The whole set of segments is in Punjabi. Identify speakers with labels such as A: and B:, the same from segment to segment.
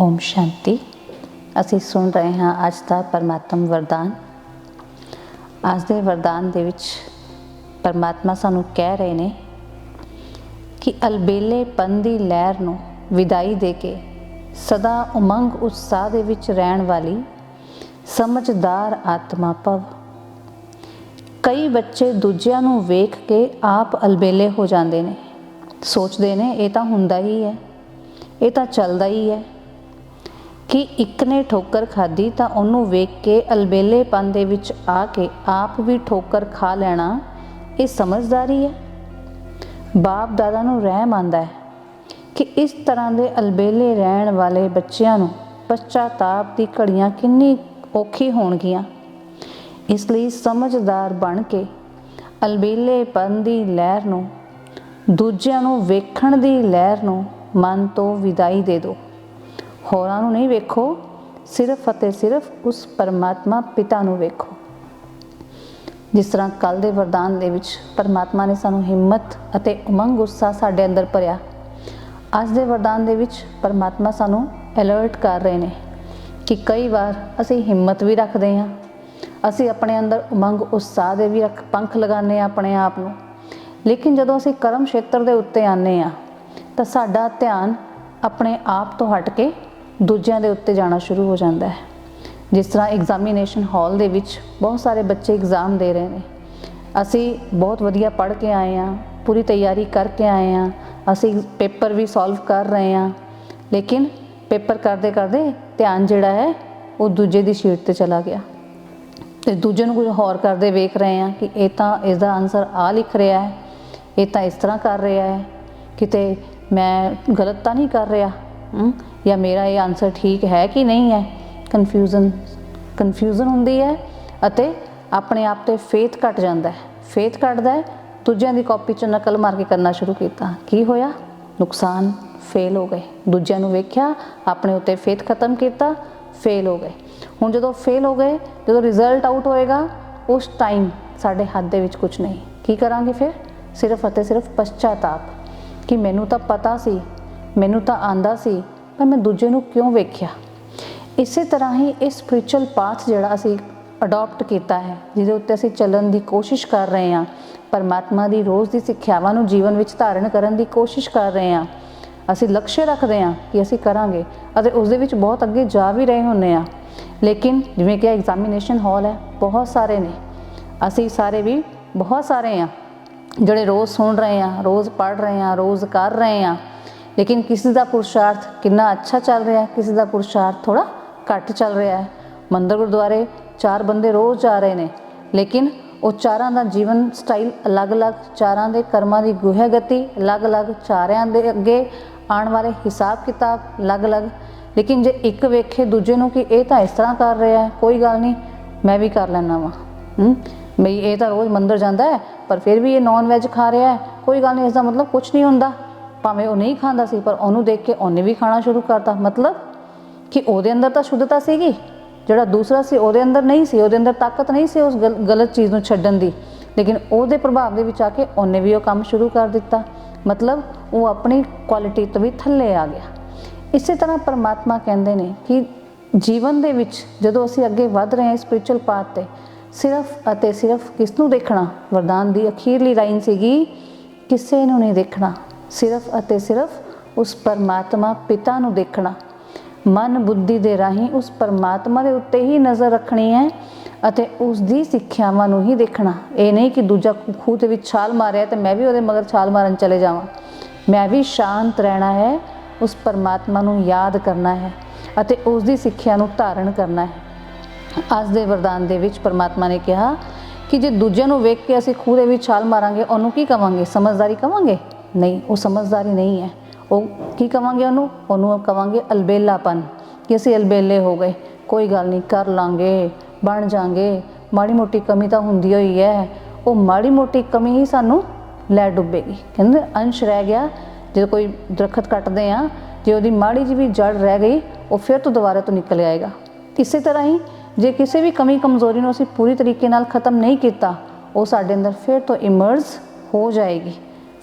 A: ਓਮ ਸ਼ਾਂਤੀ। ਅਸੀਂ ਸੁਣ ਰਹੇ ਹਾਂ ਅੱਜ ਦਾ ਪਰਮਾਤਮ ਵਰਦਾਨ। ਅੱਜ ਦੇ ਵਰਦਾਨ ਦੇ ਵਿੱਚ ਪਰਮਾਤਮਾ ਸਾਨੂੰ ਕਹਿ ਰਹੇ ਨੇ ਕਿ ਅਲਬੇਲੇ ਦੀ ਲਹਿਰ ਨੂੰ ਵਿਦਾਈ ਦੇ ਕੇ ਸਦਾ ਉਮੰਗ ਉਤਸ਼ਾਹ ਦੇ ਵਿੱਚ ਰਹਿਣ ਵਾਲੀ ਸਮਝਦਾਰ ਆਤਮਾ ਭਵ। ਕਈ ਬੱਚੇ ਦੂਜਿਆਂ ਨੂੰ ਵੇਖ ਕੇ ਆਪ ਅਲਬੇਲੇ ਹੋ ਜਾਂਦੇ ਨੇ। ਸੋਚਦੇ ਨੇ, ਇਹ ਤਾਂ ਹੁੰਦਾ ਹੀ ਹੈ। ਇਹ ਤਾਂ ਚੱਲਦਾ ਹੀ ਹੈ। ਕਿ ਇੱਕ ਨੇ ਠੋਕਰ ਖਾਧੀ ਤਾਂ ਉਹਨੂੰ ਵੇਖ ਕੇ ਅਲਬੇਲੇਪਨ ਦੇ ਵਿੱਚ ਆ ਕੇ ਆਪ ਵੀ ਠੋਕਰ ਖਾ ਲੈਣਾ, ਇਹ ਸਮਝਦਾਰੀ ਹੈ? ਬਾਪ ਦਾਦਾ ਨੂੰ ਰਹਿਮ ਆਂਦਾ ਹੈ ਕਿ ਇਸ ਤਰ੍ਹਾਂ ਦੇ ਅਲਬੇਲੇ ਰਹਿਣ ਵਾਲੇ ਬੱਚਿਆਂ ਨੂੰ ਪਛਤਾਪ ਦੀ ਘੜੀਆਂ ਕਿੰਨੀ ਔਖੀ ਹੋਣਗੀਆਂ। ਇਸ ਲਈ ਸਮਝਦਾਰ ਬਣ ਕੇ ਅਲਬੇਲੇਪਨ ਦੀ ਲਹਿਰ ਨੂੰ, ਦੂਜਿਆਂ ਨੂੰ ਵੇਖਣ ਦੀ ਲਹਿਰ ਨੂੰ ਮਨ ਤੋਂ ਵਿਦਾਈ ਦੇ ਦਿਓ। ਹੋਰਾਂ ਨੂੰ ਨਹੀਂ ਵੇਖੋ, ਸਿਰਫ ਅਤੇ ਸਿਰਫ ਉਸ ਪਰਮਾਤਮਾ ਪਿਤਾ ਨੂੰ ਵੇਖੋ। ਜਿਸ ਤਰ੍ਹਾਂ ਕੱਲ ਦੇ ਵਰਦਾਨ ਦੇ ਵਿੱਚ ਪਰਮਾਤਮਾ ਨੇ ਸਾਨੂੰ ਹਿੰਮਤ ਅਤੇ ਉਮੰਗ ਉਤਸ਼ਾਹ ਸਾਡੇ ਅੰਦਰ ਭਰਿਆ, ਅੱਜ ਦੇ ਵਰਦਾਨ ਦੇ ਵਿੱਚ ਪਰਮਾਤਮਾ ਸਾਨੂੰ ਅਲਰਟ ਕਰ ਰਹੇ ਨੇ ਕਿ ਕਈ ਵਾਰ ਅਸੀਂ ਹਿੰਮਤ ਵੀ ਰੱਖਦੇ ਹਾਂ, ਅਸੀਂ ਆਪਣੇ ਅੰਦਰ ਉਮੰਗ ਉਤਸ਼ਾਹ ਦੇ ਵੀ ਰੱਖ ਪੰਖ ਲਗਾਉਂਦੇ ਆ ਆਪਣੇ ਆਪ ਨੂੰ, ਲੇਕਿਨ ਜਦੋਂ ਅਸੀਂ ਕਰਮ ਖੇਤਰ ਦੇ ਉੱਤੇ ਆਨੇ ਆ ਤਾਂ ਸਾਡਾ ਧਿਆਨ ਆਪਣੇ ਆਪ ਤੋਂ ਹਟ ਕੇ ਦੂਜਿਆਂ ਦੇ ਉੱਤੇ ਜਾਣਾ ਸ਼ੁਰੂ ਹੋ ਜਾਂਦਾ ਹੈ। ਜਿਸ ਤਰ੍ਹਾਂ ਐਗਜ਼ਾਮੀਨੇਸ਼ਨ ਹਾਲ ਦੇ ਵਿੱਚ ਬਹੁਤ ਸਾਰੇ ਬੱਚੇ ਐਗਜ਼ਾਮ ਦੇ ਰਹੇ ਨੇ। ਅਸੀਂ ਬਹੁਤ ਵਧੀਆ ਪੜ੍ਹ ਕੇ ਆਏ ਆ ਪੂਰੀ ਤਿਆਰੀ ਕਰਕੇ ਆਏ ਆ ਅਸੀਂ ਪੇਪਰ ਵੀ ਸੋਲਵ ਕਰ ਰਹੇ ਆ ਲੇਕਿਨ ਪੇਪਰ ਕਰਦੇ ਕਰਦੇ ਧਿਆਨ ਜਿਹੜਾ ਹੈ, ਉਹ ਦੂਜੇ ਦੀ ਸ਼ੀਟ ਤੇ ਚਲਾ ਗਿਆ। ਤੇ ਦੂਜੇ ਨੂੰ ਕੁਝ ਹੋਰ ਕਰਦੇ ਵੇਖ ਰਹੇ ਆ ਕਿ ਇਹ ਤਾਂ ਇਸ ਦਾ ਆਨਸਰ ਆ ਲਿਖ ਰਿਹਾ ਹੈ, ਇਹ ਤਾਂ ਇਸ ਤਰ੍ਹਾਂ ਕਰ ਰਿਹਾ ਹੈ, ਕਿਤੇ ਮੈਂ ਗਲਤ ਤਾਂ ਨਹੀਂ ਕਰ ਰਿਹਾ। ਜਾਂ ਮੇਰਾ ਇਹ ਆਨਸਰ ਠੀਕ ਹੈ ਕਿ ਨਹੀਂ ਹੈ? ਕਨਫਿਊਜ਼ਨ ਕਨਫਿਊਜ਼ਨ ਹੁੰਦੀ ਹੈ ਅਤੇ ਆਪਣੇ ਆਪ ਤੇ ਫੇਥ ਘਟ ਜਾਂਦਾ ਹੈ। ਫੇਥ ਘਟਦਾ ਹੈ, ਦੂਜਿਆਂ ਦੀ ਕਾਪੀ 'ਚੋਂ ਨਕਲ ਮਾਰ ਕੇ ਕਰਨਾ ਸ਼ੁਰੂ ਕੀਤਾ। ਕੀ ਹੋਇਆ? ਨੁਕਸਾਨ ਫੇਲ ਹੋ ਗਏ। ਦੂਜਿਆਂ ਨੂੰ ਵੇਖਿਆ, ਆਪਣੇ ਉੱਤੇ ਫੇਥ ਖਤਮ ਕੀਤਾ ਫੇਲ ਹੋ ਗਏ। ਹੁਣ ਜਦੋਂ ਫੇਲ ਹੋ ਗਏ, ਜਦੋਂ ਰਿਜ਼ਲਟ ਆਊਟ ਹੋਏਗਾ, ਉਸ ਟਾਈਮ ਸਾਡੇ ਹੱਥ ਦੇ ਵਿੱਚ ਕੁਝ ਨਹੀਂ। ਕੀ ਕਰਾਂਗੇ ਫਿਰ? ਸਿਰਫ ਅਤੇ ਸਿਰਫ ਪਛਤਾਪ ਕਿ ਮੈਨੂੰ ਤਾਂ ਪਤਾ ਸੀ ਮੈਨੂੰ ਤਾਂ ਆਂਦਾ ਸੀ, ਪਰ ਮੈਂ ਦੂਜੇ ਨੂੰ ਕਿਉਂ ਵੇਖਿਆ? ਇਸੇ ਤਰ੍ਹਾਂ ਹੀ ਇਹ ਸਪਿਰਚੁਅਲ ਪਾਥ ਜਿਹੜਾ ਅਸੀਂ ਅਡਾਪਟ ਕੀਤਾ ਹੈ, ਜਿਹਦੇ ਉੱਤੇ ਅਸੀਂ ਚੱਲਣ ਦੀ ਕੋਸ਼ਿਸ਼ ਕਰ ਰਹੇ ਹਾਂ, ਪਰਮਾਤਮਾ ਦੀ ਰੋਜ਼ ਦੀ ਸਿੱਖਿਆਵਾਂ ਨੂੰ ਜੀਵਨ ਵਿੱਚ ਧਾਰਨ ਕਰਨ ਦੀ ਕੋਸ਼ਿਸ਼ ਕਰ ਰਹੇ ਹਾਂ। ਅਸੀਂ ਲਕਸ਼ ਰੱਖਦੇ ਹਾਂ ਕਿ ਅਸੀਂ ਕਰਾਂਗੇ ਅਤੇ ਉਸ ਦੇ ਵਿੱਚ ਬਹੁਤ ਅੱਗੇ ਜਾ ਵੀ ਰਹੇ ਹੁੰਨੇ ਆ ਲੇਕਿਨ ਜਿਵੇਂ ਕਿ ਐਗਜ਼ਾਮੀਨੇਸ਼ਨ ਹਾਲ ਹੈ, ਬਹੁਤ ਸਾਰੇ ਨੇ। ਅਸੀਂ ਸਾਰੇ ਵੀ ਬਹੁਤ ਸਾਰੇ ਆ ਜਿਹੜੇ ਰੋਜ਼ ਸੁਣ ਰਹੇ ਆ ਰੋਜ਼ ਪੜ ਰਹੇ ਆ ਰੋਜ਼ ਕਰ ਰਹੇ ਆ ਲੇਕਿਨ ਕਿਸੇ ਦਾ ਪੁਰਸ਼ਾਰਥ ਕਿੰਨਾ ਅੱਛਾ ਚੱਲ ਰਿਹਾ ਹੈ, ਕਿਸੇ ਦਾ ਪੁਰਸ਼ਾਰਥ ਥੋੜਾ ਘੱਟ ਚੱਲ ਰਿਹਾ ਹੈ। ਮੰਦਰ ਗੁਰਦੁਆਰੇ ਚਾਰ ਬੰਦੇ ਰੋਜ਼ ਜਾ ਰਹੇ ਨੇ, ਲੇਕਿਨ ਉਹ ਚਾਰਾਂ ਦਾ ਜੀਵਨ ਸਟਾਈਲ ਅਲੱਗ-ਅਲੱਗ, ਚਾਰਾਂ ਦੇ ਕਰਮਾਂ ਦੀ ਗੁਹਿਆ ਗਤੀ ਅਲੱਗ-ਅਲੱਗ, ਚਾਰਿਆਂ ਦੇ ਅੱਗੇ ਆਉਣ ਵਾਲੇ ਹਿਸਾਬ ਕਿਤਾਬ ਅਲੱਗ-ਅਲੱਗ। ਲੇਕਿਨ ਜੇ ਇੱਕ ਵੇਖੇ ਦੂਜੇ ਨੂੰ ਕਿ ਇਹ ਤਾਂ ਇਸ ਤਰ੍ਹਾਂ ਕਰ ਰਿਹਾ ਹੈ, ਕੋਈ ਗੱਲ ਨਹੀਂ, ਮੈਂ ਵੀ ਕਰ ਲੈਣਾ ਵਾ। ਹੂੰ? ਬਈ ਇਹ ਤਾਂ ਰੋਜ਼ ਮੰਦਰ ਜਾਂਦਾ ਹੈ, ਪਰ ਫਿਰ ਵੀ ਇਹ ਨਾਨ ਵੈਜ ਖਾ ਰਿਹਾ ਹੈ, ਕੋਈ ਗੱਲ ਨਹੀਂ, ਇਸ ਦਾ ਮਤਲਬ ਕੁਝ ਨਹੀਂ ਹੁੰਦਾ। ਭਾਵੇਂ ਉਹ ਨਹੀਂ ਖਾਂਦਾ ਸੀ, ਪਰ ਉਹਨੂੰ ਦੇਖ ਕੇ ਉਹਨੇ ਵੀ ਖਾਣਾ ਸ਼ੁਰੂ ਕਰਤਾ। ਮਤਲਬ ਕਿ ਉਹਦੇ ਅੰਦਰ ਤਾਂ ਸ਼ੁੱਧਤਾ ਸੀਗੀ। ਜਿਹੜਾ ਦੂਸਰਾ ਸੀ, ਉਹਦੇ ਅੰਦਰ ਨਹੀਂ ਸੀ, ਉਹਦੇ ਅੰਦਰ ਤਾਕਤ ਨਹੀਂ ਸੀ ਉਸ ਗਲਤ ਚੀਜ਼ ਨੂੰ ਛੱਡਣ ਦੀ। ਲੇਕਿਨ ਉਹਦੇ ਪ੍ਰਭਾਵ ਦੇ ਵਿੱਚ ਆ ਕੇ ਉਹਨੇ ਵੀ ਉਹ ਕੰਮ ਸ਼ੁਰੂ ਕਰ ਦਿੱਤਾ। ਮਤਲਬ ਉਹ ਆਪਣੀ ਕੁਆਲਿਟੀ ਤੋਂ ਵੀ ਥੱਲੇ ਆ ਗਿਆ। ਇਸੇ ਤਰ੍ਹਾਂ ਪਰਮਾਤਮਾ ਕਹਿੰਦੇ ਨੇ ਕਿ ਜੀਵਨ ਦੇ ਵਿੱਚ ਜਦੋਂ ਅਸੀਂ ਅੱਗੇ ਵਧ ਰਹੇ ਹਾਂ ਸਪਿਰਚੁਅਲ ਪਾਥ ਤੇ, ਸਿਰਫ ਅਤੇ ਸਿਰਫ ਕਿਸ ਨੂੰ ਦੇਖਣਾ? ਵਰਦਾਨ ਦੀ ਅਖੀਰਲੀ ਲਾਈਨ ਸੀਗੀ, ਕਿਸੇ ਨੂੰ ਨਹੀਂ ਦੇਖਣਾ। ਸਿਰਫ ਅਤੇ ਸਿਰਫ ਉਸ ਪਰਮਾਤਮਾ ਪਿਤਾ ਨੂੰ ਦੇਖਣਾ। ਮਨ ਬੁੱਧੀ ਦੇ ਰਾਹੀਂ ਉਸ ਪਰਮਾਤਮਾ ਦੇ ਉੱਤੇ ਹੀ ਨਜ਼ਰ ਰੱਖਣੀ ਹੈ ਅਤੇ ਉਸ ਦੀ ਸਿੱਖਿਆਵਾਂ ਨੂੰ ਹੀ ਦੇਖਣਾ। ਇਹ ਨਹੀਂ ਕਿ ਦੂਜਾ ਖੂਹ ਦੇ ਵਿੱਚ ਛਾਲ ਮਾਰਿਆ ਤੇ ਮੈਂ ਵੀ ਉਹਦੇ ਮਗਰ ਛਾਲ ਮਾਰਨ ਚਲੇ ਜਾਵਾਂ। ਮੈਂ ਵੀ ਸ਼ਾਂਤ ਰਹਿਣਾ ਹੈ, ਉਸ ਪਰਮਾਤਮਾ ਨੂੰ ਯਾਦ ਕਰਨਾ ਹੈ ਅਤੇ ਉਸ ਦੀ ਸਿੱਖਿਆ ਨੂੰ ਧਾਰਨ ਕਰਨਾ ਹੈ। ਅੱਜ ਦੇ ਵਰਦਾਨ ਦੇ ਵਿੱਚ ਪਰਮਾਤਮਾ ਨੇ ਕਿਹਾ ਕਿ ਜੇ ਦੂਜਿਆਂ ਨੂੰ ਵੇਖ ਕੇ ਅਸੀਂ ਖੂਹ ਦੇ ਵਿੱਚ ਛਾਲ ਮਾਰਾਂਗੇ, ਉਹਨੂੰ ਕੀ ਕਵਾਂਗੇ? ਸਮਝਦਾਰੀ ਕਵਾਂਗੇ? ਨਹੀਂ, ਉਹ ਸਮਝਦਾਰੀ ਨਹੀਂ ਹੈ। ਉਹ ਕੀ ਕਵਾਂਗੇ ਉਹਨੂੰ? ਉਹਨੂੰ ਕਵਾਂਗੇ ਅਲਬੇਲਾਪਨ ਕਿ ਅਸੀਂ ਅਲਬੇਲੇ ਹੋ ਗਏ। ਕੋਈ ਗੱਲ ਨਹੀਂ, ਕਰ ਲਾਂਗੇ, ਬਣ ਜਾਾਂਗੇ। ਮਾੜੀ ਮੋਟੀ ਕਮੀ ਤਾਂ ਹੁੰਦੀ ਹੋਈ ਹੈ। ਉਹ ਮਾੜੀ ਮੋਟੀ ਕਮੀ ਹੀ ਸਾਨੂੰ ਲੈ ਡੁੱਬੇਗੀ। ਕਹਿੰਦੇ ਅੰਸ਼ ਰਹਿ ਗਿਆ, ਜੇ ਕੋਈ ਦਰਖਤ ਕੱਟਦੇ ਆ, ਜੇ ਉਹਦੀ ਮਾੜੀ ਜਿਹੀ ਵੀ ਜੜ ਰਹਿ ਗਈ, ਉਹ ਫਿਰ ਤੋਂ ਦੁਬਾਰਾ ਤੋਂ ਨਿਕਲ ਆਏਗਾ। ਇਸੇ ਤਰ੍ਹਾਂ ਹੀ ਜੇ ਕਿਸੇ ਵੀ ਕਮੀ, ਕਮਜ਼ੋਰੀ ਨੂੰ ਅਸੀਂ ਪੂਰੀ ਤਰੀਕੇ ਨਾਲ ਖਤਮ ਨਹੀਂ ਕੀਤਾ, ਉਹ ਸਾਡੇ ਅੰਦਰ ਫਿਰ ਤੋਂ ਇਮਰਜ ਹੋ ਜਾਏਗੀ।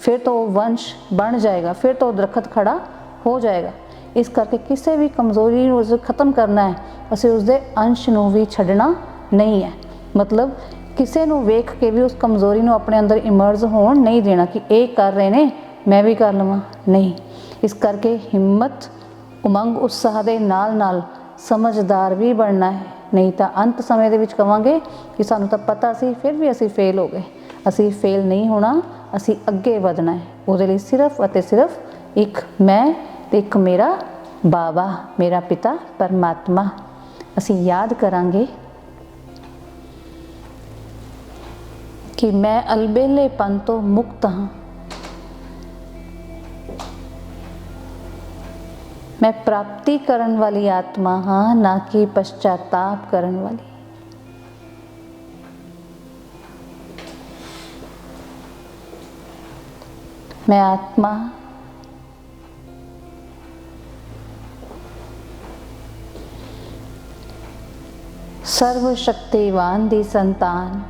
A: ਫਿਰ ਤੋਂ ਉਹ ਵੰਸ਼ ਬਣ ਜਾਏਗਾ, ਫਿਰ ਤੋਂ ਦਰਖਤ ਖੜਾ ਹੋ ਜਾਏਗਾ। ਇਸ ਕਰਕੇ ਕਿਸੇ ਵੀ ਕਮਜ਼ੋਰੀ ਨੂੰ ਉਸ ਖਤਮ ਕਰਨਾ ਹੈ, ਅਸੀਂ ਉਸ ਦੇ ਅੰਸ਼ ਨੂੰ ਵੀ ਛੱਡਣਾ ਨਹੀਂ ਹੈ। ਮਤਲਬ ਕਿਸੇ ਨੂੰ ਵੇਖ ਕੇ ਵੀ ਉਸ ਕਮਜ਼ੋਰੀ ਨੂੰ ਆਪਣੇ ਅੰਦਰ ਇਮਰਜ ਹੋਣ ਨਹੀਂ ਦੇਣਾ ਕਿ ਇਹ ਕਰ ਰਹੇ ਨੇ, ਮੈਂ ਵੀ ਕਰ ਲਵਾਂ, ਨਹੀਂ। ਇਸ ਕਰਕੇ ਹਿੰਮਤ, ਉਮੰਗ, ਉਤਸ਼ਾਹ ਦੇ ਨਾਲ ਨਾਲ ਸਮਝਦਾਰ ਵੀ ਬਣਨਾ ਹੈ। ਨਹੀਂ ਤਾਂ ਅੰਤ ਸਮੇਂ ਦੇ ਵਿੱਚ ਕਵਾਂਗੇ ਕਿ ਸਾਨੂੰ ਤਾਂ ਪਤਾ ਸੀ, ਫਿਰ ਵੀ ਅਸੀਂ ਫੇਲ ਹੋ ਗਏ। ਅਸੀਂ ਫੇਲ ਨਹੀਂ ਹੋਣਾ, ਅਸੀਂ ਅੱਗੇ ਵਧਣਾ ਹੈ। ਉਹਦੇ ਲਈ ਸਿਰਫ ਅਤੇ ਸਿਰਫ ਇੱਕ ਮੈਂ ਤੇ ਇੱਕ ਮੇਰਾ ਬਾਬਾ ਮੇਰਾ ਪਿਤਾ, ਪਰਮਾਤਮਾ। ਅਸੀਂ ਯਾਦ ਕਰਾਂਗੇ ਕਿ ਮੈਂ ਅਲਬੇਲੇਪਨ ਤੋਂ ਮੁਕਤ ਹਾਂ। ਮੈਂ ਪ੍ਰਾਪਤੀ ਕਰਨ ਵਾਲੀ ਆਤਮਾ ਹਾਂ, ਨਾ ਕਿ ਪਛਤਾਤਾਪ ਕਰਨ ਵਾਲੀ। ਮੈਂ ਆਤਮਾ ਸਰਵ ਸ਼ਕਤੀਵਾਨ ਦੀ ਸੰਤਾਨ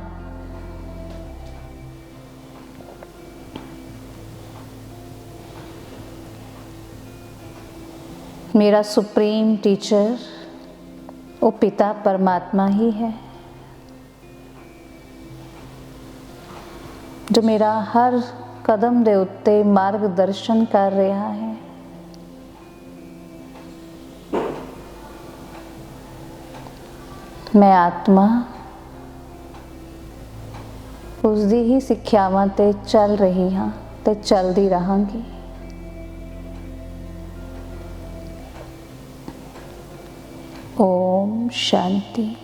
A: ਮੇਰਾ ਸੁਪਰੀਮ ਟੀਚਰ ਉਹ ਪਿਤਾ ਪਰਮਾਤਮਾ ਹੀ ਹੈ ਜੋ ਮੇਰਾ ਹਰ ਕਦਮ ਦੇ ਉੱਤੇ ਮਾਰਗਦਰਸ਼ਨ ਕਰ ਰਿਹਾ ਹੈ। ਮੈਂ ਆਤਮਾ ਉਸ ਦੀ ਹੀ ਸਿੱਖਿਆਵਾਂ ਤੇ ਚੱਲ ਰਹੀ ਹਾਂ ਤੇ ਚੱਲਦੀ ਰਹਾਂਗੀ। ਓਮ ਸ਼ਾਂਤੀ।